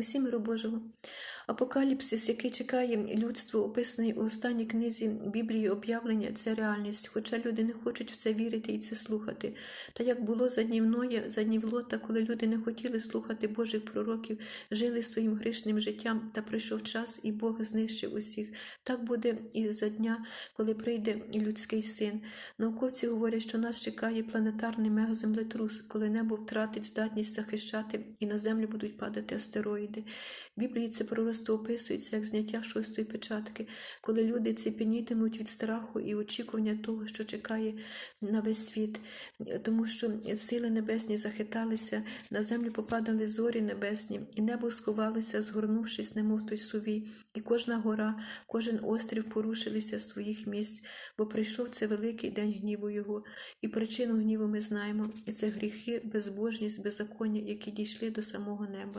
Усі миру Божого. Апокаліпсис, який чекає людство, описаний у останній книзі Біблії об'явлення, це реальність, хоча люди не хочуть в це вірити і це слухати. Та як було за днів Ноя, за днів Лота, коли люди не хотіли слухати Божих пророків, жили своїм грішним життям, та прийшов час, і Бог знищив усіх. Так буде і за дня, коли прийде людський син. Науковці говорять, що нас чекає планетарний мегаземлетрус, коли небо втратить здатність захищати і на землю будуть падати астероїди. В Біблії це пророцтво описується як зняття шостої печатки, коли люди ціпенітимуть від страху і очікування того, що чекає на весь світ, тому що сили небесні захиталися, на землю попадали зорі небесні, і небо сховалося, згорнувшись, немов той сувій, і кожна гора, кожен острів порушилися з своїх місць, бо прийшов це великий день гніву його, і причину гніву ми знаємо, і це гріхи, безбожність, беззаконня, які дійшли до самого неба.